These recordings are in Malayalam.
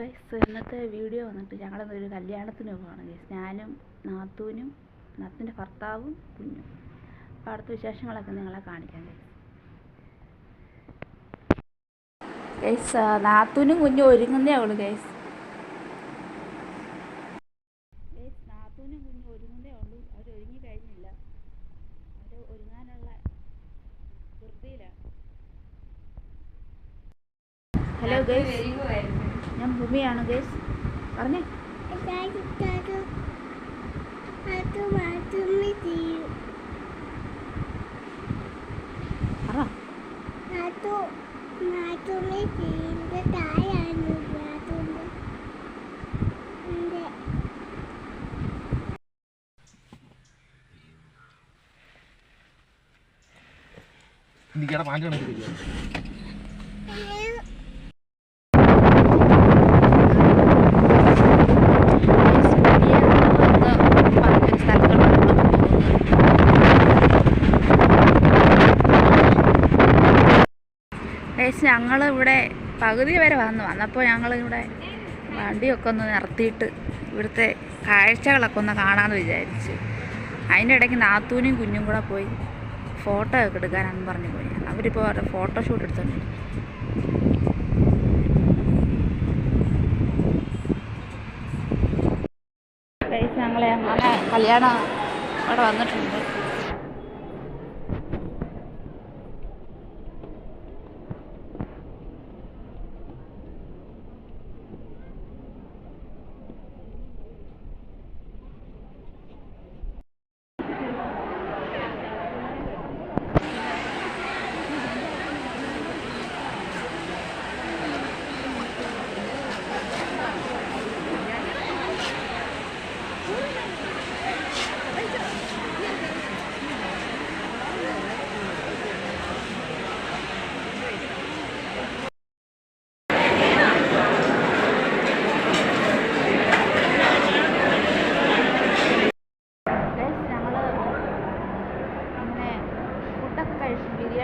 ഗൈസ് ഇന്നത്തെ വീഡിയോ വന്നിട്ട് ഒരു കല്യാണത്തിന് പോവാണ് ഞാനും നാത്തൂനും നാത്തൂന്റെ ഭർത്താവും കുഞ്ഞും. അപ്പോൾ അടുത്ത വിശേഷങ്ങളൊക്കെ നിങ്ങളെ കാണിക്കാം ഗൈസ്. ഗൈസ് നാത്തൂനും കുഞ്ഞും ഒരുങ്ങുന്നേ ഉള്ളൂ ഗൈസ്. ഗൈസ് നാത്തൂനും ഉള്ളൂ. അവർ അവർ ഹലോ ഗൈസ്. ഞാൻ ഭൂമിയാണ് ഗേസ് പറഞ്ഞേ. പറ. നിങ്ങളുടെ പാന്റ് കണക്ക് തരുമോ ഗൈസ് ഞങ്ങൾ ഇവിടെ പകുതി വരെ വന്നു. വന്നപ്പോൾ ഞങ്ങളിവിടെ വണ്ടിയൊക്കെ ഒന്ന് നിർത്തിയിട്ട് ഇവിടുത്തെ കാഴ്ചകളൊക്കെ ഒന്ന് കാണാമെന്ന് വിചാരിച്ച്. അതിന്റെ ഇടയ്ക്ക് നാത്തൂനും കുഞ്ഞും കൂടെ പോയി ഫോട്ടോ ഒക്കെ എടുക്കാനാണെന്ന് പറഞ്ഞു പോയി. അവരിപ്പോൾ അവരുടെ ഫോട്ടോഷൂട്ട് എടുത്തോണ്ട് ഞങ്ങളെ ഞങ്ങളെ കല്യാണം അവിടെ വന്നിട്ടുണ്ട്.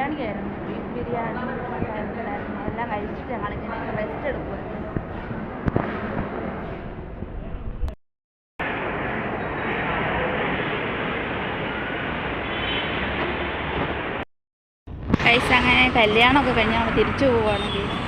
കഴിച്ചു ബിരിയാണി ആയിരുന്നു ബീഫ് ബിരിയാണി ഉണ്ടായിരുന്നു. അതെല്ലാം കഴിച്ചിട്ട് ഞങ്ങളിങ്ങനെ റെസ്റ്റ് എടുക്കുമായിരുന്നു ഗൈസ് അങ്ങനെ കല്യാണമൊക്കെ കഴിഞ്ഞ് നമ്മൾ തിരിച്ചു പോവുകയാണ് ഗൈസ്